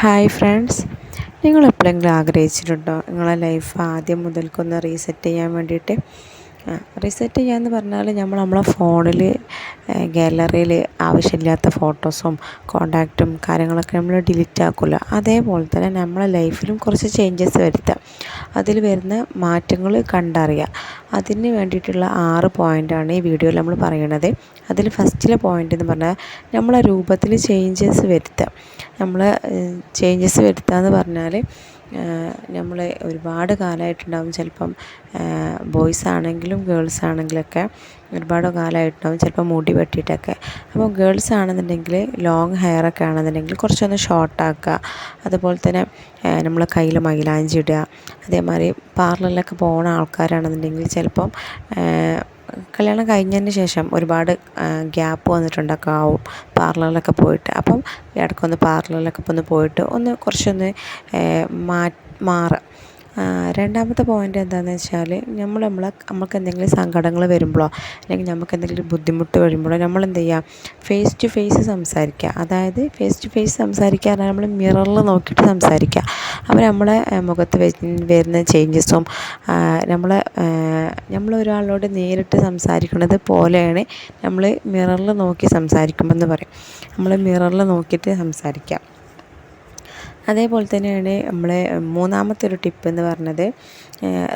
Hi friends നിങ്ങൾ എപ്പോഴെങ്കിലും ആഗ്രഹിച്ചിട്ടുണ്ടോ? നിങ്ങളെ ലൈഫ് ആദ്യം മുതൽക്കൊന്ന് റീസെറ്റ് ചെയ്യാൻ വേണ്ടിയിട്ട്? റീസെറ്റ് ചെയ്യാമെന്ന് പറഞ്ഞാൽ നമ്മൾ നമ്മളെ ഫോണിൽ ഗാലറിയിൽ ആവശ്യമില്ലാത്ത ഫോട്ടോസും കോണ്ടാക്റ്റും കാര്യങ്ങളൊക്കെ നമ്മൾ ഡിലീറ്റ് ആക്കില്ല അതേപോലെ തന്നെ നമ്മളെ ലൈഫിലും കുറച്ച് ചേഞ്ചസ് വരുത്താം. അതിൽ വരുന്ന മാറ്റങ്ങൾ കണ്ടറിയാം. അതിന് വേണ്ടിയിട്ടുള്ള ആറ് പോയിന്റാണ് ഈ വീഡിയോയിൽ നമ്മൾ പറയണത്. അതിൽ ഫസ്റ്റിലെ പോയിന്റ് എന്ന് പറഞ്ഞാൽ നമ്മളെ രൂപത്തിൽ ചേഞ്ചസ് വരുത്തുക നമ്മൾ ചേഞ്ചസ് വരുത്തുക എന്ന് പറഞ്ഞാൽ നമ്മൾ ഒരുപാട് കാലമായിട്ടുണ്ടാവും ചിലപ്പം ബോയ്സ് ആണെങ്കിലും ഗേൾസ് ആണെങ്കിലൊക്കെ ഒരുപാട് കാലമായിട്ടുണ്ടാവും ചിലപ്പോൾ മുടി വെട്ടിയിട്ടൊക്കെ. അപ്പോൾ ഗേൾസ് ആണെന്നുണ്ടെങ്കിൽ ലോങ് ഹെയർ ഒക്കെ ആണെന്നുണ്ടെങ്കിൽ കുറച്ചൊന്ന് ഷോർട്ടാക്കുക. അതുപോലെ തന്നെ നമ്മൾ കയ്യിൽ മൈലാഞ്ചി ഇടുക. അതേമാതിരി പാർലറിലൊക്കെ പോകുന്ന ആൾക്കാരാണെന്നുണ്ടെങ്കിൽ ചിലപ്പം കല്യാണം കഴിഞ്ഞതിന് ശേഷം ഒരുപാട് ഗ്യാപ്പ് വന്നിട്ടുണ്ടൊക്കെ ആവും പാർലറിലൊക്കെ പോയിട്ട്. അപ്പം ഇടയ്ക്കൊന്ന് പാർലറിലൊക്കെ ഒന്ന് പോയിട്ട് ഒന്ന് കുറച്ചൊന്ന് മാറുക രണ്ടാമത്തെ പോയിന്റ് എന്താണെന്ന് വെച്ചാൽ നമ്മൾ നമ്മളെ നമുക്ക് എന്തെങ്കിലും സങ്കടങ്ങൾ വരുമ്പോഴോ അല്ലെങ്കിൽ നമുക്ക് എന്തെങ്കിലും ബുദ്ധിമുട്ട് വരുമ്പോഴോ നമ്മൾ എന്ത് ചെയ്യുക ഫേസ് ടു ഫേസ് സംസാരിക്കുക അതായത് ഫേസ് ടു ഫേസ് സംസാരിക്കുക നമ്മൾ മിററിൽ നോക്കിയിട്ട് സംസാരിക്കുക അപ്പോൾ നമ്മളെ മുഖത്ത് വരുന്ന ചേഞ്ചസും നമ്മൾ നമ്മൾ ഒരാളോട് നേരിട്ട് സംസാരിക്കുന്നത് പോലെയാണ് നമ്മൾ മിററിൽ നോക്കി സംസാരിക്കുമ്പോൾ എന്ന് പറയും നമ്മൾ മിററിൽ നോക്കിയിട്ട് സംസാരിക്കുക അതേപോലെ തന്നെയാണ് നമ്മളെ മൂന്നാമത്തെ ഒരു ടിപ്പ് എന്ന് പറഞ്ഞത്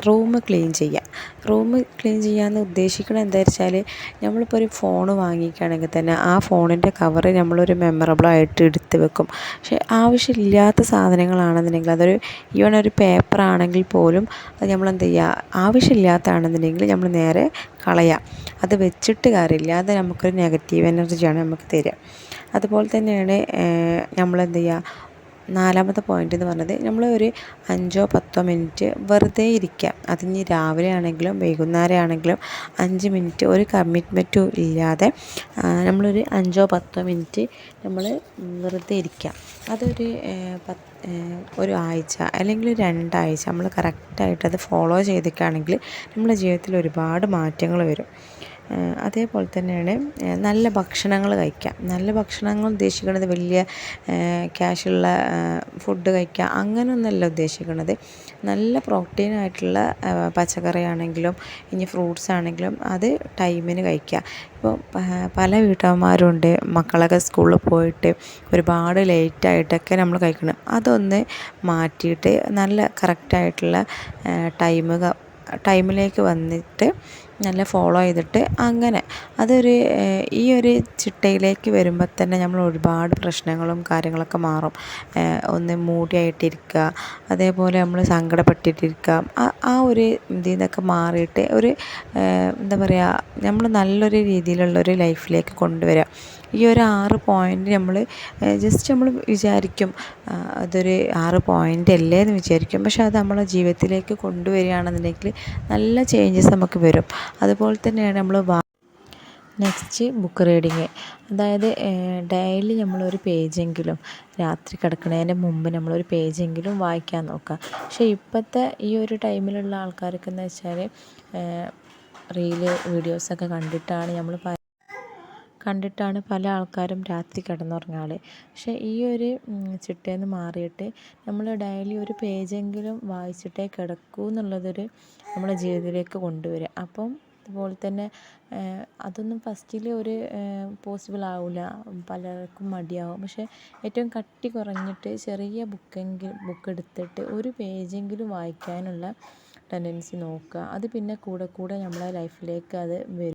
റൂം ക്ലീൻ ചെയ്യുക. റൂം ക്ലീൻ ചെയ്യാമെന്ന് ഉദ്ദേശിക്കുന്നത് എന്താ വെച്ചാൽ നമ്മളിപ്പോൾ ഒരു ഫോൺ വാങ്ങിക്കുകയാണെങ്കിൽ തന്നെ ആ ഫോണിന്റെ കവർ നമ്മളൊരു മെമ്മറബിളായിട്ട് എടുത്ത് വെക്കും. പക്ഷേ ആവശ്യമില്ലാത്ത സാധനങ്ങളാണെന്നുണ്ടെങ്കിൽ അതൊരു ഈവൺ ഒരു പേപ്പർ ആണെങ്കിൽ പോലും അത് നമ്മൾ എന്ത് ചെയ്യുക ആവശ്യമില്ലാത്തതാണെന്നുണ്ടെങ്കിൽ നമ്മൾ നേരെ കളയുക. അത് വെച്ചിട്ട് കാര്യമില്ല അത് നമുക്കൊരു നെഗറ്റീവ് എനർജിയാണ് നമുക്ക് തരിക. അതുപോലെ തന്നെയാണ് നമ്മൾ എന്ത് ചെയ്യുക നാലാമത്തെ പോയിന്റ് എന്ന് പറഞ്ഞത് നമ്മൾ ഒരു അഞ്ചോ പത്തോ മിനിറ്റ് വെറുതെ ഇരിക്കുക അതിന് രാവിലെ ആണെങ്കിലും വൈകുന്നേരം ആണെങ്കിലും അഞ്ച് മിനിറ്റ് ഒരു കമ്മിറ്റ്മെന്റും ഇല്ലാതെ നമ്മളൊരു അഞ്ചോ പത്തോ മിനിറ്റ് നമ്മൾ വെറുതെ ഇരിക്കുക അതൊരു പത്ത് ഒരു ആഴ്ച അല്ലെങ്കിൽ രണ്ടാഴ്ച നമ്മൾ കറക്റ്റായിട്ട് അത് ഫോളോ ചെയ്തിട്ടാണെങ്കിൽ നമ്മുടെ ജീവിതത്തിൽ ഒരുപാട് മാറ്റങ്ങൾ വരും. അതേപോലെ തന്നെയാണ് നല്ല ഭക്ഷണങ്ങൾ കഴിക്കുക നല്ല ഭക്ഷണങ്ങൾ ഉദ്ദേശിക്കുന്നത് വലിയ ക്യാഷുള്ള ഫുഡ് കഴിക്കുക അങ്ങനെയൊന്നുമല്ല ഉദ്ദേശിക്കുന്നത്. നല്ല പ്രോട്ടീൻ ആയിട്ടുള്ള പച്ചക്കറി ആണെങ്കിലും ഇനി ഫ്രൂട്ട്സ് ആണെങ്കിലും അത് ടൈമിന് കഴിക്കുക ഇപ്പോൾ പല വീട്ടമ്മമാരുണ്ട് മക്കളൊക്കെ സ്കൂളിൽ പോയിട്ട് ഒരുപാട് ലേറ്റായിട്ടൊക്കെ നമ്മൾ കഴിക്കണം. അതൊന്ന് മാറ്റിയിട്ട് നല്ല കറക്റ്റായിട്ടുള്ള ടൈം ടൈമിലേക്ക് വന്നിട്ട് നല്ല ഫോളോ ചെയ്തിട്ട് അങ്ങനെ അതൊരു ഈ ഒരു ചിട്ടയിലേക്ക് വരുമ്പോൾ തന്നെ നമ്മൾ ഒരുപാട് പ്രശ്നങ്ങളും കാര്യങ്ങളൊക്കെ മാറും. ഒന്ന് മൂടിയായിട്ടിരിക്കുക അതേപോലെ നമ്മൾ സങ്കടപ്പെട്ടിട്ടിരിക്കുക ആ ഒരു ഇതിൽ നിന്നൊക്കെ മാറിയിട്ട് ഒരു എന്താ പറയുക നമ്മൾ നല്ലൊരു രീതിയിലുള്ള ഒരു ലൈഫിലേക്ക് കൊണ്ടുവരിക ഈ ഒരു ആറ് പോയിന്റ് നമ്മൾ ജസ്റ്റ് നമ്മൾ വിചാരിക്കും അതൊരു ആറ് പോയിന്റ് അല്ലേ എന്ന് വിചാരിക്കും. പക്ഷെ അത് നമ്മളെ ജീവിതത്തിലേക്ക് കൊണ്ടുവരികയാണെന്നുണ്ടെങ്കിൽ നല്ല ചേഞ്ചസ് നമുക്ക് വരും. അതുപോലെ തന്നെയാണ് നമ്മൾ നെക്സ്റ്റ് ബുക്ക് റീഡിങ് അതായത് ഡെയിലി നമ്മളൊരു പേജെങ്കിലും രാത്രി കിടക്കുന്നതിന് മുമ്പ് നമ്മളൊരു പേജെങ്കിലും വായിക്കാൻ നോക്കുക. പക്ഷേ ഇപ്പോഴത്തെ ഈ ഒരു ടൈമിലുള്ള ആൾക്കാർക്ക് എന്ന് വെച്ചാൽ റീൽ വീഡിയോസൊക്കെ കണ്ടിട്ടാണ് നമ്മൾ കണ്ടിട്ടാണ് പല ആൾക്കാരും രാത്രി കിടന്നുറങ്ങാറ്. പക്ഷേ ഈ ഒരു ചിട്ടയിൽ നിന്ന് മാറിയിട്ട് നമ്മൾ ഡെയിലി ഒരു പേജെങ്കിലും വായിച്ചിട്ടേ കിടക്കൂ എന്നുള്ളതൊരു നമ്മുടെ ജീവിതത്തിലേക്ക് കൊണ്ടുവരിക. അപ്പം അതുപോലെ തന്നെ അതൊന്നും ഫസ്റ്റിൽ ഒരു പോസിബിൾ ആവില്ല പലർക്കും മടിയാവും. പക്ഷേ ഏറ്റവും കട്ടി കുറഞ്ഞിട്ട് ചെറിയ ബുക്കെങ്കിലും ബുക്ക് എടുത്തിട്ട് ഒരു പേജെങ്കിലും വായിക്കാനുള്ള ടെൻഡൻസി നോക്കുക. അത് പിന്നെ കൂടെ കൂടെ നമ്മളെ ലൈഫിലേക്ക് അത് വരും.